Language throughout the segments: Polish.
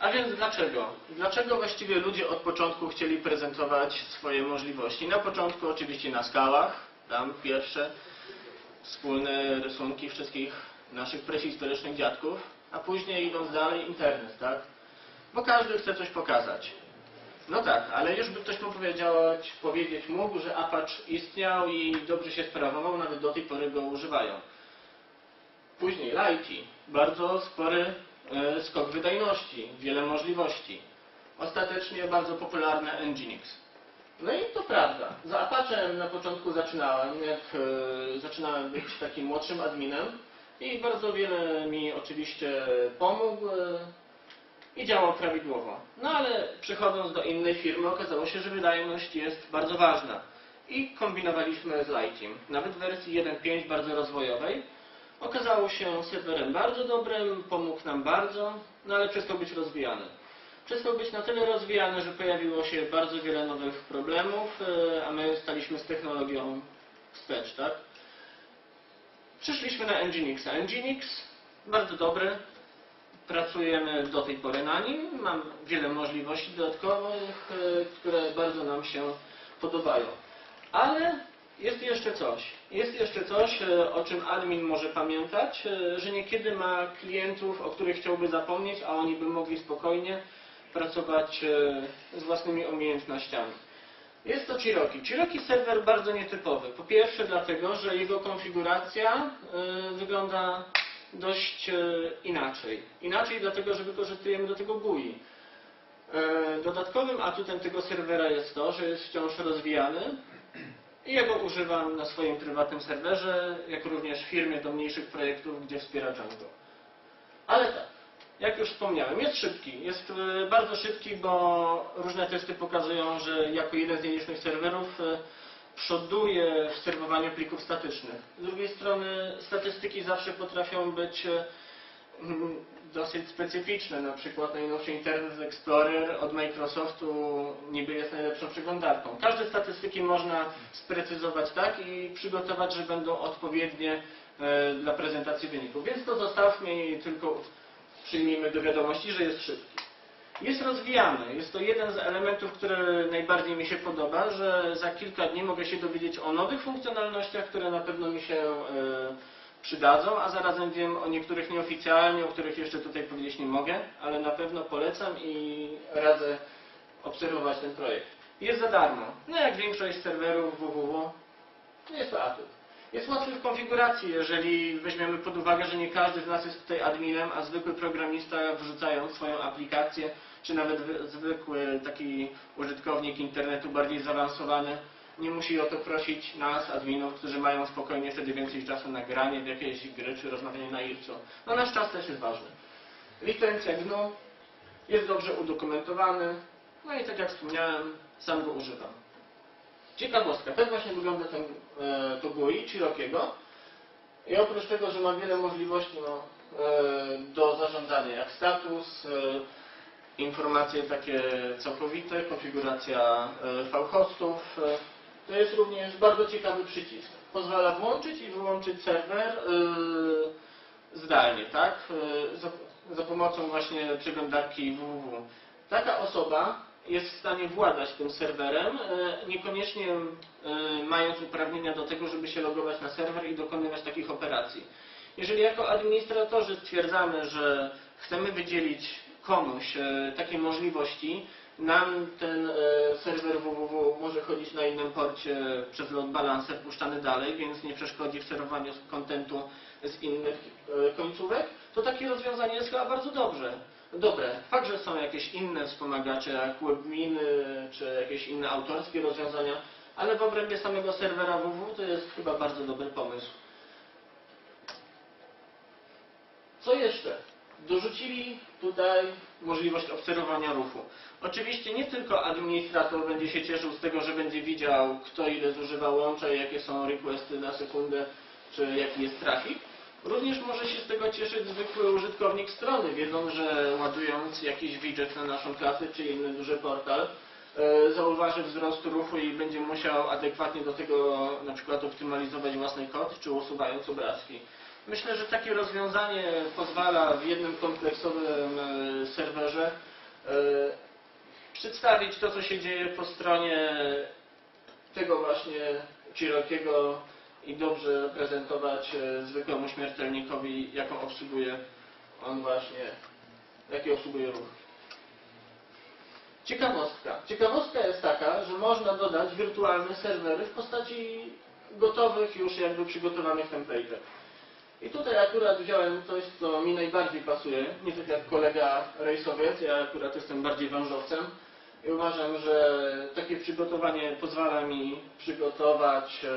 A więc dlaczego? Dlaczego właściwie ludzie od początku chcieli prezentować swoje możliwości? Na początku oczywiście na skałach, tam pierwsze wspólne rysunki wszystkich naszych prehistorycznych dziadków, a później idąc dalej internet, tak? Bo każdy chce coś pokazać. No tak, ale już by ktoś mógł powiedzieć, powiedzieć mógł, że Apache istniał i dobrze się sprawował, nawet do tej pory go używają. Później Lighty, bardzo spory skok wydajności, wiele możliwości. Ostatecznie bardzo popularne Nginx. No i to prawda. Za Apache na początku zaczynałem, jak e, zaczynałem być takim młodszym adminem i bardzo wiele mi oczywiście pomógł e, i działał prawidłowo. No ale przechodząc do innej firmy okazało się, że wydajność jest bardzo ważna. I kombinowaliśmy z Lightim. Nawet w wersji 1.5 bardzo rozwojowej okazało się serwerem bardzo dobrym, pomógł nam bardzo, no ale przestał być rozwijany. Przestał być na tyle rozwijany, że pojawiło się bardzo wiele nowych problemów, e, a my staliśmy z technologią wstecz, tak? Przyszliśmy na Nginx. Nginx bardzo dobry, pracujemy do tej pory na nim. Mam wiele możliwości dodatkowych, e, które bardzo nam się podobają. Ale jest jeszcze coś. Jest jeszcze coś, e, o czym admin może pamiętać, e, że niekiedy ma klientów, o których chciałby zapomnieć, a oni by mogli spokojnie pracować e, z własnymi umiejętnościami. Jest to Cherokee. Cherokee serwer bardzo nietypowy. Po pierwsze dlatego, że jego konfiguracja wygląda dość inaczej. Inaczej dlatego, że wykorzystujemy do tego GUI. Dodatkowym atutem tego serwera jest to, że jest wciąż rozwijany i ja go używam na swoim prywatnym serwerze, jak również w firmie do mniejszych projektów, gdzie wspiera Django. Ale tak, jak już wspomniałem, jest szybki. Jest e, bardzo szybki, bo różne testy pokazują, że jako jeden z nielicznych serwerów e, przoduje w serwowaniu plików statycznych. Z drugiej strony statystyki zawsze potrafią być e, dosyć specyficzne. Na przykład najnowszy Internet Explorer od Microsoftu niby jest najlepszą przeglądarką. Każde statystyki można sprecyzować tak i przygotować, że będą odpowiednie e, dla prezentacji wyników. Więc to zostawmy i tylko przyjmijmy do wiadomości, że jest szybki. Jest rozwijany. Jest to jeden z elementów, który najbardziej mi się podoba, że za kilka dni mogę się dowiedzieć o nowych funkcjonalnościach, które na pewno mi się e, przydadzą, a zarazem wiem o niektórych nieoficjalnie, o których jeszcze tutaj powiedzieć nie mogę, ale na pewno polecam i radzę obserwować ten projekt. Jest za darmo. No jak większość serwerów www, no jest to atut. Jest łatwy w konfiguracji, jeżeli weźmiemy pod uwagę, że nie każdy z nas jest tutaj adminem, a zwykły programista wrzucając swoją aplikację, czy nawet wy- zwykły taki użytkownik internetu bardziej zaawansowany, nie musi o to prosić nas, adminów, którzy mają spokojnie wtedy więcej czasu na granie w jakieś gry, czy rozmawianie na ircu. No nasz czas też jest ważny. Licencja GNU jest dobrze udokumentowany, no i tak jak wspomniałem, sam go używam. Ciekawostka, tak właśnie wygląda ten, e, to GUI Cherokee'ego. I oprócz tego, że ma wiele możliwości no, e, do zarządzania, jak status, e, informacje takie całkowite, konfiguracja e, e, to jest również bardzo ciekawy przycisk. Pozwala włączyć i wyłączyć serwer e, zdalnie, tak? E, za, za pomocą właśnie przeglądarki www. Taka osoba jest w stanie władać tym serwerem, e, niekoniecznie e, mając uprawnienia do tego, żeby się logować na serwer i dokonywać takich operacji. Jeżeli jako administratorzy stwierdzamy, że chcemy wydzielić komuś e, takie możliwości, nam ten e, serwer www może chodzić na innym porcie przez load balancer puszczany dalej, więc nie przeszkodzi w serwowaniu kontentu z innych e, końcówek, to takie rozwiązanie jest chyba bardzo dobrze. Dobre. Fakt, że są jakieś inne wspomagacze, jak webminy, czy jakieś inne autorskie rozwiązania, ale w obrębie samego serwera www to jest chyba bardzo dobry pomysł. Co jeszcze? Dorzucili tutaj możliwość obserwowania ruchu. Oczywiście nie tylko administrator będzie się cieszył z tego, że będzie widział, kto ile zużywa łącza, jakie są requesty na sekundę, czy jaki jest trafik. Również może się z tego cieszyć zwykły użytkownik strony, wiedząc, że ładując jakiś widget na naszą klasę, czy inny duży portal, e, zauważy wzrost ruchu i będzie musiał adekwatnie do tego na przykład optymalizować własny kod, czy usuwając obrazki. Myślę, że takie rozwiązanie pozwala w jednym kompleksowym e, serwerze e, przedstawić to, co się dzieje po stronie tego właśnie Cherokee'ego i dobrze prezentować e, zwykłemu śmiertelnikowi, jaką obsługuje on właśnie, jaki obsługuje ruch. Ciekawostka. Ciekawostka jest taka, że można dodać wirtualne serwery w postaci gotowych, już jakby przygotowanych template'ów. I tutaj akurat wziąłem coś, co mi najbardziej pasuje, nie tak jak kolega rejsowiec, ja akurat jestem bardziej wężowcem i uważam, że takie przygotowanie pozwala mi przygotować e,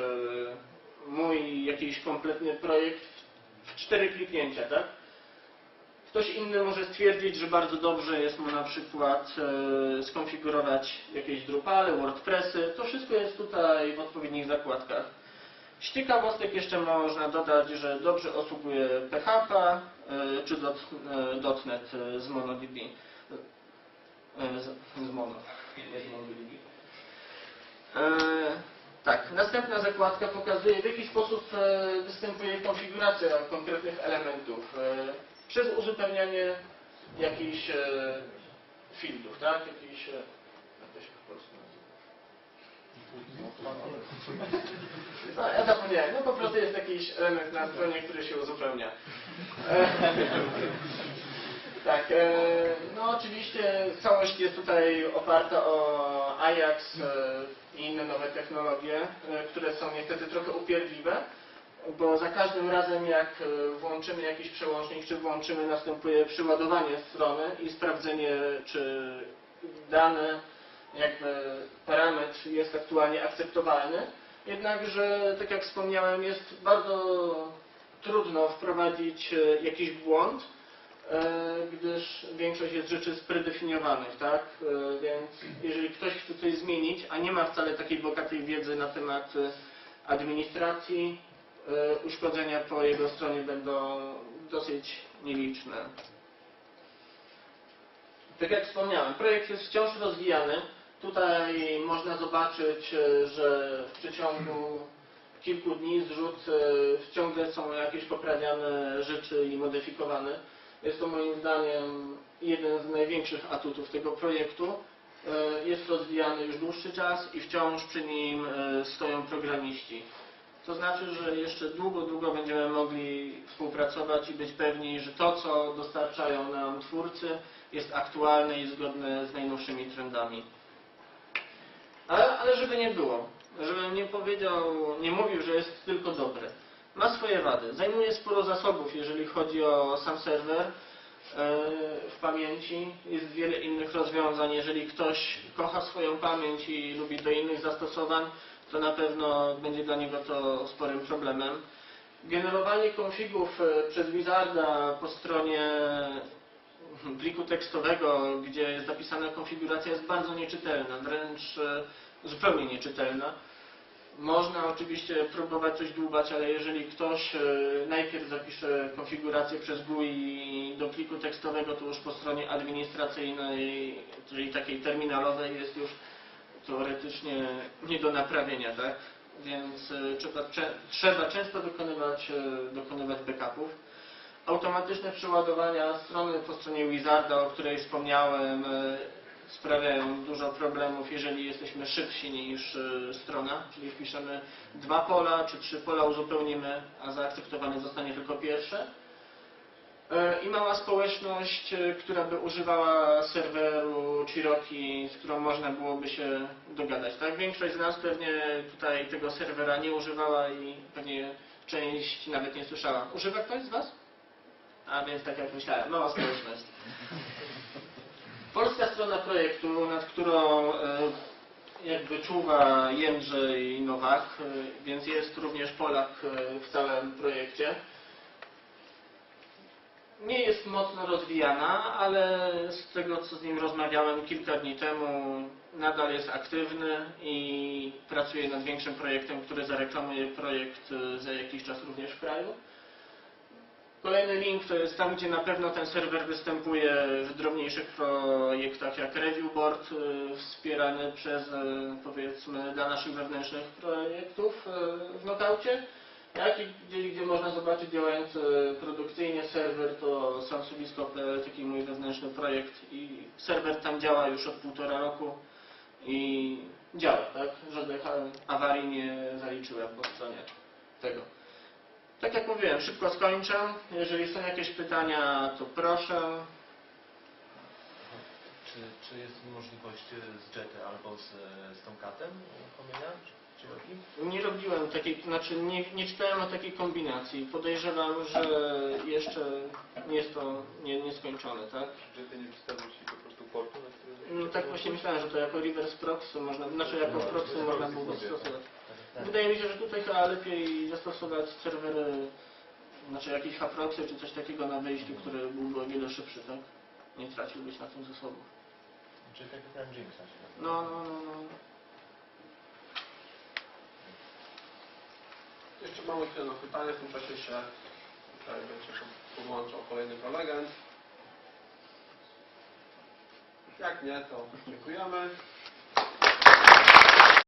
mój jakiś kompletny projekt w cztery kliknięcia, tak? Ktoś inny może stwierdzić, że bardzo dobrze jest mu na przykład e, skonfigurować jakieś Drupale, WordPressy. To wszystko jest tutaj w odpowiednich zakładkach. Z ciekawostek jeszcze można dodać, że dobrze obsługuje PHP e, czy e, .NET e, z MongoDB. E, Z, Mono, tak, następna zakładka pokazuje w jaki sposób występuje konfiguracja konkretnych elementów przez uzupełnianie jakichś fieldów, tak? Jakichś, jak to się po? No, ja zapomniałem. No po prostu jest jakiś element na stronie, który się uzupełnia. E, tak, e, no oczywiście całość jest tutaj oparta o Ajax e, i inne nowe technologie, e, które są niestety trochę upierdliwe, bo za każdym razem jak e, włączymy jakiś przełącznik, czy włączymy, następuje przyładowanie strony i sprawdzenie, czy dany jakby parametr jest aktualnie akceptowalny. Jednakże, tak jak wspomniałem, jest bardzo trudno wprowadzić e, jakiś błąd, e, gdyż większość jest rzeczy spredefiniowanych, tak? E, Więc jeżeli ktoś chce coś zmienić, a nie ma wcale takiej bogatej wiedzy na temat administracji, uszkodzenia po jego stronie będą dosyć nieliczne. Tak jak wspomniałem, projekt jest wciąż rozwijany. Tutaj można zobaczyć, e, że w przeciągu kilku dni zrzut e, ciągle są jakieś poprawiane rzeczy i modyfikowane. Jest to moim zdaniem jeden z największych atutów tego projektu. E, Jest rozwijany już dłuższy czas i wciąż przy nim stoją programiści. To znaczy, że jeszcze długo, długo będziemy mogli współpracować i być pewni, że to, co dostarczają nam twórcy, jest aktualne i zgodne z najnowszymi trendami. Ale, ale żeby nie było, żebym nie powiedział, nie mówił, że jest tylko dobre. Ma swoje wady. Zajmuje sporo zasobów, jeżeli chodzi o sam serwer e, w pamięci. Jest wiele innych rozwiązań. Jeżeli ktoś kocha swoją pamięć i lubi do innych zastosowań, to na pewno będzie dla niego to sporym problemem. Generowanie konfigów e, przez Wizarda po stronie pliku tekstowego, gdzie jest zapisana konfiguracja, jest bardzo nieczytelna, wręcz e, zupełnie nieczytelna. Można oczywiście próbować coś dłubać, ale jeżeli ktoś e, najpierw zapisze konfigurację przez GUI do pliku tekstowego, to już po stronie administracyjnej, czyli takiej terminalowej jest już teoretycznie nie do naprawienia, tak? Więc e, trzeba, trzeba często wykonywać, e, dokonywać backupów. Automatyczne przeładowania strony po stronie Wizarda, o której wspomniałem, e, sprawiają dużo problemów, jeżeli jesteśmy szybsi niż e, strona, czyli wpiszemy dwa pola czy trzy pola, uzupełnimy, a zaakceptowane zostanie tylko pierwsze. E, I mała społeczność, która by używała serweru Cherokee, z którą można byłoby się dogadać. Tak? Większość z nas pewnie tutaj tego serwera nie używała i pewnie część nawet nie słyszała. Używa ktoś z Was? A więc tak jak myślałem, mała społeczność. Polska strona projektu, nad którą e, jakby czuwa Jędrzej Nowak, e, więc jest również Polak e, w całym projekcie. Nie jest mocno rozwijana, ale z tego co z nim rozmawiałem kilka dni temu, nadal jest aktywny i pracuje nad większym projektem, który zareklamuje projekt za jakiś czas również w kraju. Kolejny link to jest tam, gdzie na pewno ten serwer występuje w drobniejszych projektach jak Reviewboard, y, wspierany przez, y, powiedzmy, dla naszych wewnętrznych projektów y, w Nokaucie. Jak i gdzie, gdzie można zobaczyć działający produkcyjnie serwer, to samsubisko.pl, taki mój wewnętrzny projekt i serwer tam działa już od półtora roku i działa, tak? Żadnych awarii nie zaliczyłem po stronie tego. Tak jak mówiłem, szybko skończę. Jeżeli są jakieś pytania, to proszę. Czy, czy jest możliwość e, z Jety albo z, e, z Tomcatem uruchomienia? Czy, czy robi? Nie robiłem takiej, znaczy nie, nie czytałem o takiej kombinacji. Podejrzewam, że jeszcze nie jest to nie, nieskończone, tak? Że ty nie przedstawił ci po prostu portu. No tak właśnie myślałem, że to jako reverse proxy można, znaczy jako No, proxy to można było tak. Wydaje mi się, że tutaj chyba lepiej zastosować serwery, znaczy jakiś haproxy czy coś takiego na wyjściu, który byłby o wiele szybszy, tak? Nie traciłbyś na tym zasobów. Czyli tak jak się nazywa. No, no, no, no. Jeszcze mamy chwilę na pytanie, w tym czasie się tutaj będzie podłączał kolejny prelegent. Jak nie, to dziękujemy.